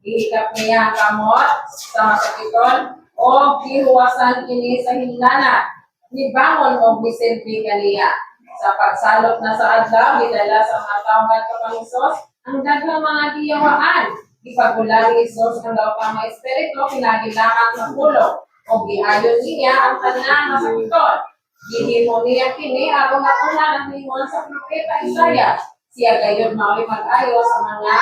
Ihikap niya ang kamot sa masakiton o gihuwasan kini sa hinana. Nibangon o bisilbi kaniya. Sa pagsalot na sa adlaw, gidala sa mga taong katapang ang daghang mga diyawaan. Ipagulari ni Isos ang daw pang mga espiritu, kinagilangan ng pulo. O giayon niya ang tanan na sakiton. Gihimo niya kini aron matunan ang lingon sa propeta Isaiah. Siya gayon mao'y mag-ayo sa mga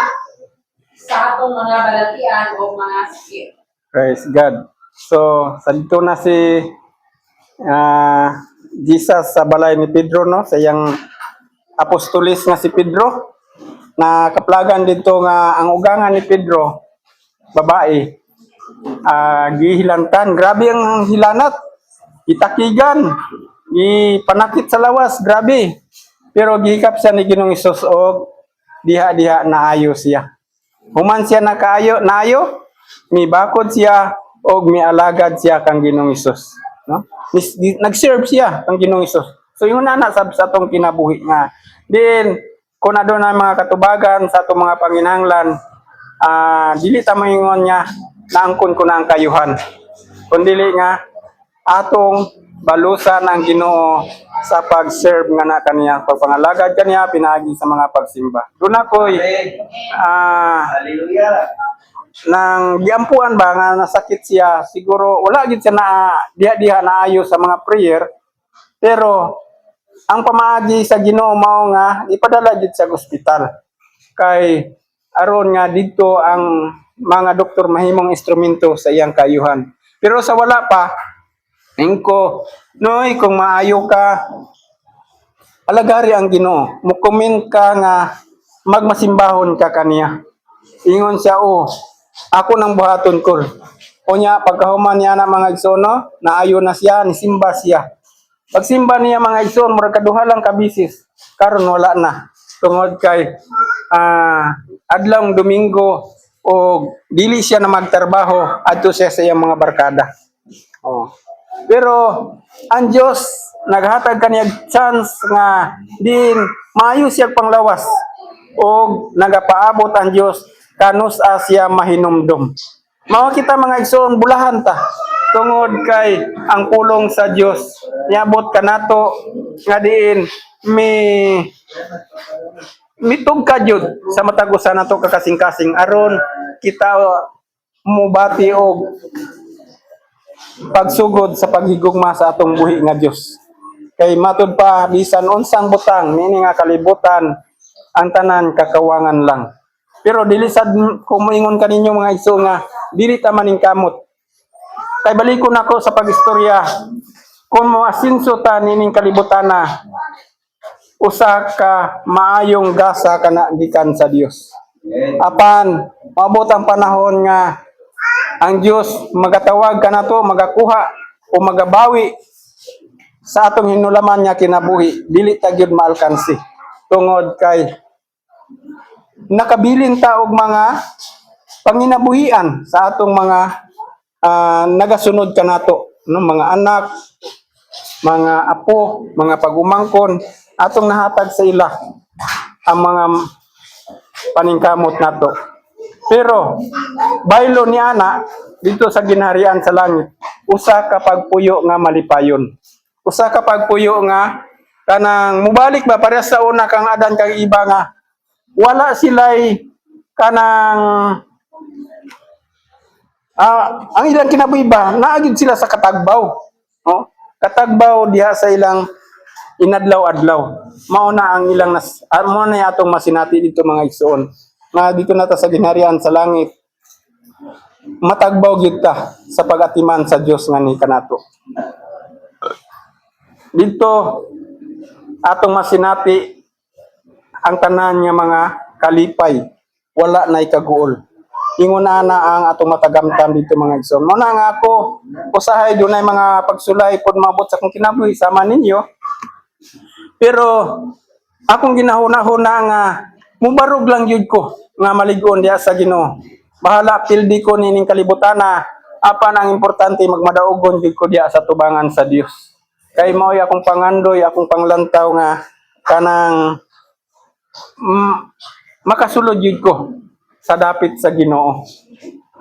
sa atong mga balatian o mga sakit. Praise God. So, sa dito na si ah, Jesus sa balay ni Pedro, no? Sa iyang apostolis nga si Pedro. Na kaplagan dito nga ang ugangan ni Pedro, babae, ah gihilantan. Grabe ang hilanat. Itakigan. Ipanakit sa lawas. Grabe. Pero gihikap siya ni Ginong Isus og diha-diha na ayo siya. Human siya nakaayo, naayo, mi bakod siya og mi alagad siya kang Ginong Isus, no? Nag-serve siya kang Ginong Isus. So yung nana sa atong kinabuhi nga. Din kung na doon mga katubagan sa atong mga panginahanglan, ah dili ta moingon niya naangkon ko na ang kayuhan. Kundili nga atong balusan ang Ginoo sa pag-serve nga na kaniya pagpangalagad kaniya pinaagi sa mga pagsimba. Doon ako'y Hallelujah. nang giampuan ba nga nasakit siya siguro wala gid siya na diha-diha na ayo sa mga prayer pero ang pamaagi sa Ginoo mao nga ipadala gid sa ospital kay aron nga dito ang mga doktor mahimong instrumento sa iyang kayuhan pero sa wala pa ingko noy kung maayo ka alagari ang Ginoo. Mukumin ka nga magmasimbahon ka kaniya. Ingon siya oh ako nang buhaton ko. Unya pagkahuman niya na mga igsono naayo na siya ni simba siya. Pagsimba niya mga igsoon murag kaduha lang ka bisis karon wala na. Tungod kay ah adlong domingo o dili siya na magtrabaho adto siya sa iyang mga barkada. Oh pero ang Diyos naghatag kaniya chance nga din maayo siya panglawas. O nagapaabot ang Diyos kanus siya mahinumdum. Mao kita mga igsoon bulahan ta. Tungod kay ang pulong sa Dios niabot kanato nga diin mi mitog ka jud sa matagusan nato kakasing-kasing aron kita mubati og pagsugod sa paghigugma sa atong buhi nga Dios. Kay matud pa bisan unsang butang nini nga kalibutan ang tanan kakawangan lang. Pero dili sad kumuingon kaninyo mga iso nga dili ta maning kamot. Kay balikon ako sa pagistorya. Kung mo asinso ta nining kalibutana usa ka maayong gasa kana gikan sa Dios. Apan maabot ang panahon nga ang Dios magatawag kanato magakuha o magabawi sa atong hinulaman niya kinabuhi. Dili ta gyud maalkansi. Tungod kay nakabilin ta og mga panginabuhian sa atong mga ah, nagasunod kanato no? Mga anak mga apo mga pagumangkon. Atong nahatag sa ila ang mga paningkamot nato pero baylo ni ana dito sa ginharian sa langit usa ka pagpuyo nga malipayon. Usa ka pagpuyo nga kanang mubalik ba parehas sa una kang adan kang iba nga wala sila'y kanang ah, ang ilang kinabuhi ba naagid sila sa katagbaw no? Katagbaw diha sa ilang inadlaw-adlaw. Mao na ang ilang nas ah, mao na atong masinati dito mga igsoon nga dito na ta sa ginharian sa langit. Matagbaw gyud ta sa pagatiman sa Dios nga ni kanato. Dito atong masinati ang tanan nga mga kalipay wala na ikaguol ingon na na ang atong matagamtan dito mga igsoon. Mo na nga ako usahay dunay mga pagsulay pud mabot sa kong kinabuhi sama ninyo. Pero akong ginahuna-huna nga mubarog lang yun ko nga maligon diha sa Ginoo bahala pildi ko nining kalibutana apan ang importante magmadaugon jud ko diha sa tubangan sa Dios kay mao'y akong pangandoy akong panglantaw nga kanang mm, makasulod yun ko sa dapit sa Ginoo.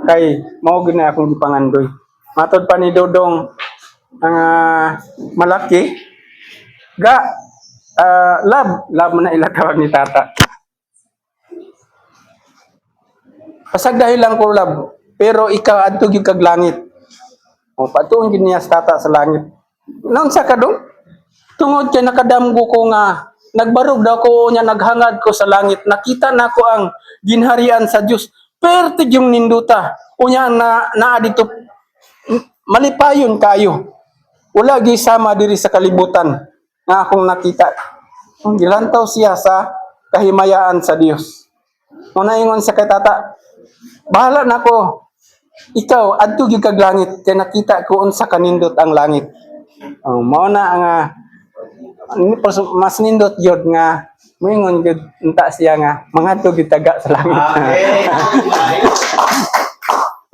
Kay mao gid na akong gipangandoy. Matod pa ni Dodong ang ah, malaki ga ah, love, love mo na ilatawag ni tata. Pasag dahil lang ko love, pero ikaw adto gyud kag langit. O patuon gyud niya tata sa langit. Noon sa kadong tungod kay nakadamgo ko nga nagbarog daw ko niya naghangad ko sa langit. Nakita na ko ang ginharian sa Dios perti yung ninduta. Unya na naa dito malipayon kayo. Wala gi sama diri sa kalibutan nga akong nakita. Gilantaw siya sa kahimayaan sa Dios Muna ingon sa kay tata bahala na ko ikaw adto gyud kag langit kay nakita ko unsa kanindot ang langit Oh, mao na ang ah, pos- mas nindot yun nga moingon gud unta siya nga mga to gitaga sa langit.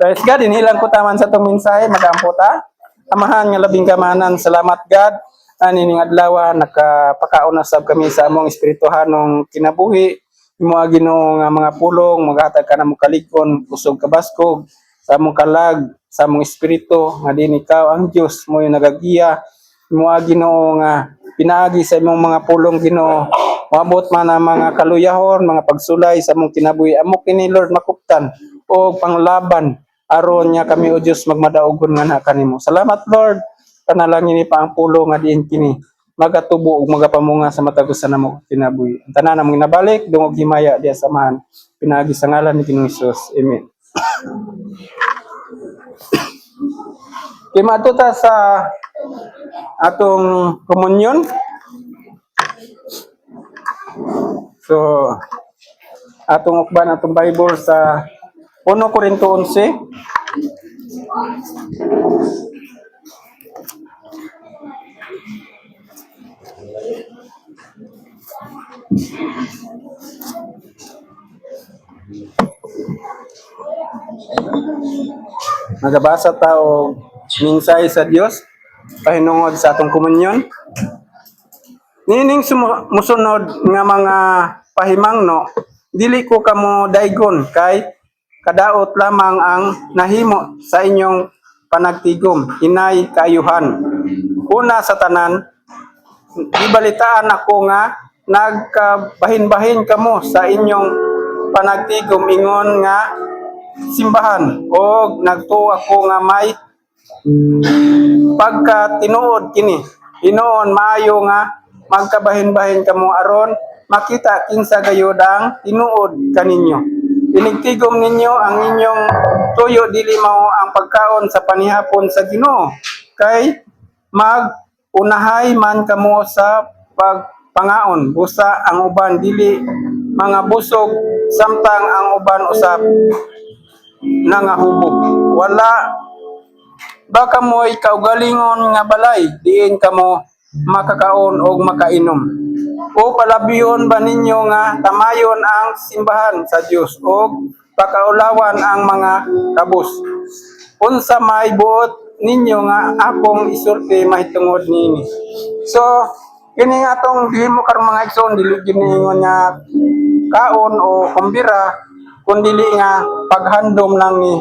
Praise God, inilang ko taman sa itong mensahe, magampo ta. Amahan nga labing kamanan, salamat God. Ani ning adlaw nakapakaon na sab kami sa among espirituhanong kinabuhi. Imo Ginoo nga mga pulong, maghatag ka na mo kalikon, kusog kabaskog sa among kalag, sa among espiritu nga din ikaw ang Dios mo yung nagagiya. Imo Ginoo nga pinaagi sa imong mga pulong Ginoo. Maabot man ang mga kaluyahon, mga pagsulay sa among kinabuhi. Amo kini Lord makuptan o panglaban aron niya kami o Dios magmadaugon nga na kanimo. Salamat Lord. Panalangin ni pa ang pulo nga diin kini magatubo ug magapamunga sa matagos sa namo kinabuhi. Ang tanan namong nabalik dungog himaya diya samahan. Pinaagi sa ngalan ni Ginoong Hesus. Amen. Ta sa atong komunyon. So, atong ukban atong Bible sa 1 Korinto 11. Nagabasa ta og minsay sa Dios pahinungod sa atong komunyon. Nining musunod nga mga pahimangno, dili ko kamo daygon kay kadaot lamang ang nahimo sa inyong panagtigom, inay kaayuhan. Una sa tanan, ibalitaan ako nga nagkabahin-bahin kamo sa inyong panagtigom ingon nga simbahan. O nagtuo ako nga may pagka tinuod kini. Inoon maayo nga magkabahin-bahin kamo aron makita kinsa gayud ang tinuod kaninyo inigtigom ninyo ang inyong tuyo dili mao ang pagkaon sa panihapon sa Ginoo. Kay mag unahay man kamo sa pagpangaon busa ang uban dili mga busog samtang ang uban usap nangahubog wala baka mo kaugalingon nga balay diin kamo makakaon o makainom. O palabiyon ba ninyo nga tamayon ang simbahan sa Dios o pakaulawan ang mga kabus? Unsa may buot ninyo nga akong isulti mahitungod nini? So kini nga atong gihimo karon mga igsoon dili giningon nga kaon o kumbira kundili nga paghandom lang ni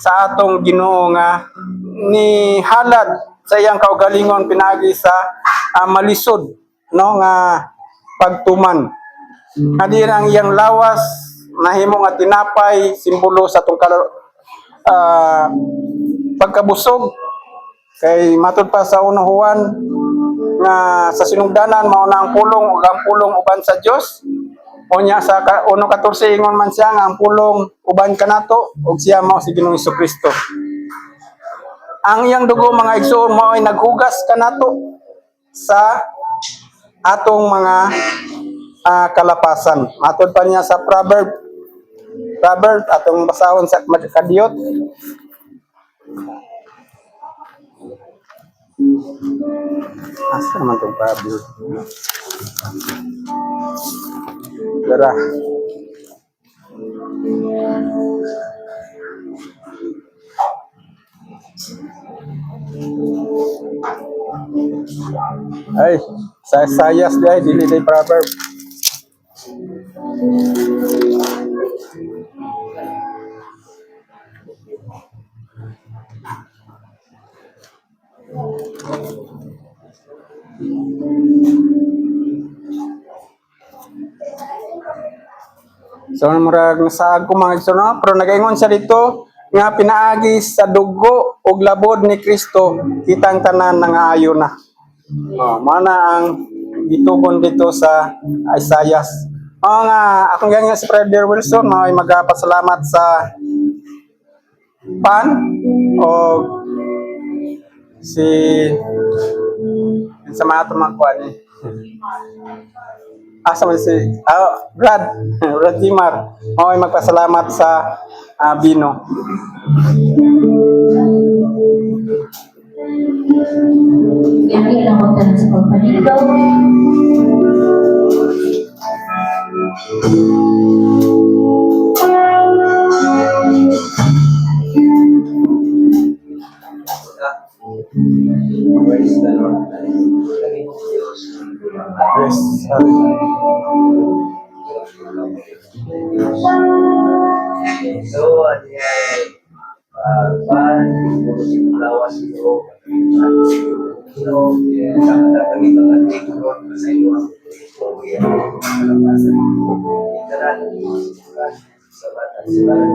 sa atong Ginoo nga ni halad sa iyang kaugalingon pinagi sa ah, malisod no nga pagtuman. Kadi ang iyang lawas nahimo nga tinapay simbolo sa atong ah, pagkabusog. Kay matud pa sa unang Juan nga sa sinugdanan mao na ang pulong ug ang pulong uban sa Dios Unya sa ka, uno 14 ingon man siya nga ang pulong uban kanato ug siya mao si Ginoong Kristo. Ang iyang dugo mga igsoon mao ay naghugas kanato sa atong mga ah, kalapasan. Matod pa niya sa proverb proverb atong basahon sa kadiyot. Asa man tong proverb? Dara. Ay, sa sayas di ay dili day proverb. So ano, murag nasaag ko mga igsoon, pero nagaingon siya dito nga pinaagi sa dugo ug labod ni Kristo kitang tanan nga ayo na. Oh, mana ang gitugon dito sa Isaiah. Oh nga, ako nga nga si Brother Wilson, mao'y magpasalamat sa pan o si sa mga tumakuan eh. Asa man si ah, Brad, Brad Timar. Mao ay magpasalamat sa ah, Bino. Yari lang ako sa pagpaligaw. Yes. sorry. So, ano yan? Ah, pan, lawas ito. So, yan, ang kami mga tingkot sa iyo. So, yan, kalabasan. Itaran, sa bata, sa bata,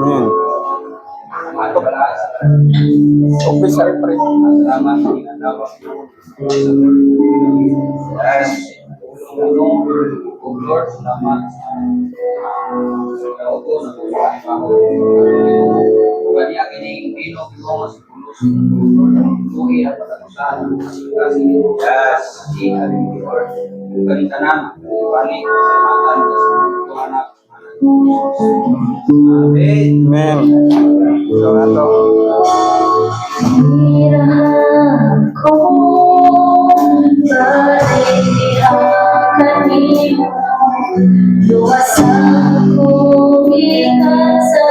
Amen. Ako pala, Office sa pre. salamat sa mga tawag. Yes, Lord, salamat sa kautos na buhay pa ako. Bukan niya kining pino ko mas pulos. Buhi na patapusan. Kasi yes, si Lord. Bukan tanan, balik sa sa. Amen. Amen. So ato. Hirahan ko. Luwas ako, ikan sa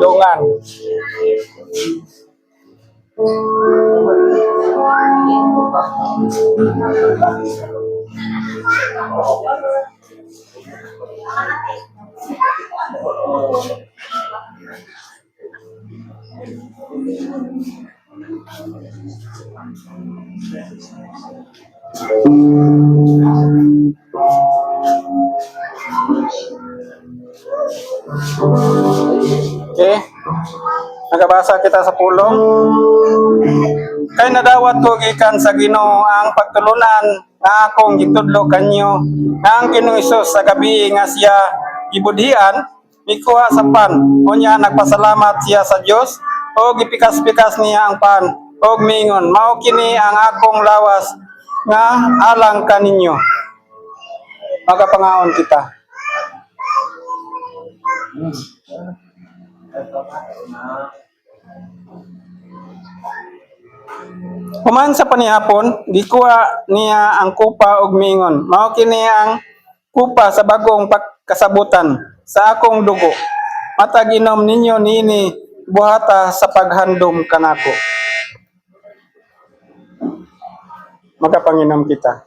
dongan Thank ừ. you. Nagabasa kita sa pulong. Kay nadawat ko gikan sa Ginoo ang pagtulunan nga akong gitudlo kanyo. Nga ang Ginoong Hesus sa gabi nga siya gibudhian mikuha sa pan. Unya nagpasalamat siya sa Dios o gipikas-pikas niya ang pan og mingon mao kini ang akong lawas nga alang kaninyo. Magapangaon kita Human sa panihapon, gikuha niya ang kupa og mingon. Mao kini ang kupa sa bagong pagkasabutan sa akong dugo. Matag inom ninyo nini buhata sa paghandom kanako. Magapanginom kita.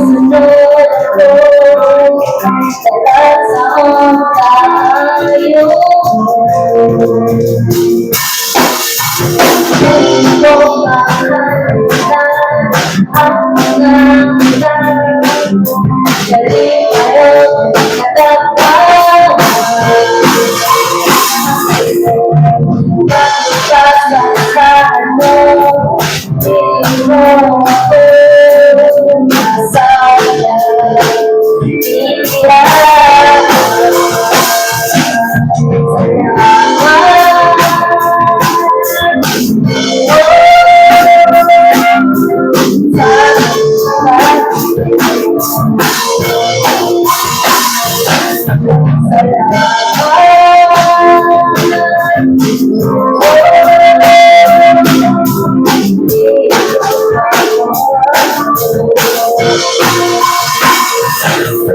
Kay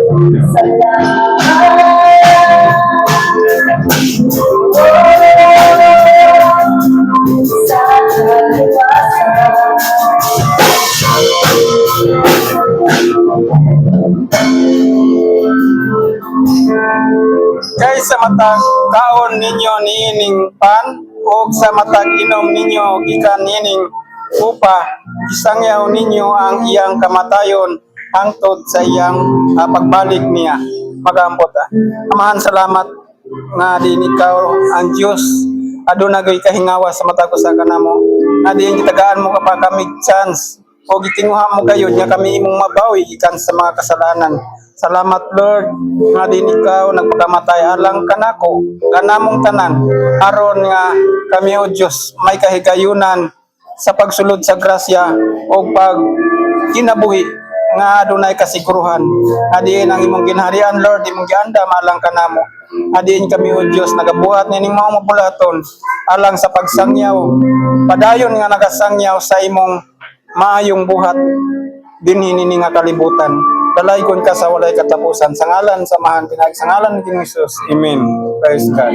sa matag kaon ninyo niining pan o sa matag inom ninyo gikan niining upa. Isangyaw ninyo ang iyang kamatayon hangtod sa iyang ah, pagbalik niya. Magambot ah. amahan salamat nga din ikaw ang Dios aduna gay kahingawa sa mata ko sa kanamo nga diin gitagaan mo kapag kami chance. O gitinguha mo kayo nga kami imong mabawi gikan sa mga kasalanan. Salamat Lord nga din ikaw nagpakamatay alang kanako kanamong tanan. Aron nga kami o Dios may kahigayunan sa pagsulod sa grasya o pag kinabuhi nga adunay kasiguruhan. Adiin ang imong ginharian Lord imong giandam alang kanamo adiin kami o Dios nagabuhat nining mga mabulaton. Alang sa pagsangyaw. Padayon nga nagasangyaw sa imong maayong buhat. Dinhi nini nga kalibutan. Dalaygon ka sa walay katapusan. Sa ngalan samahan pinag sa ngalan ni Jesus. Amen. Praise God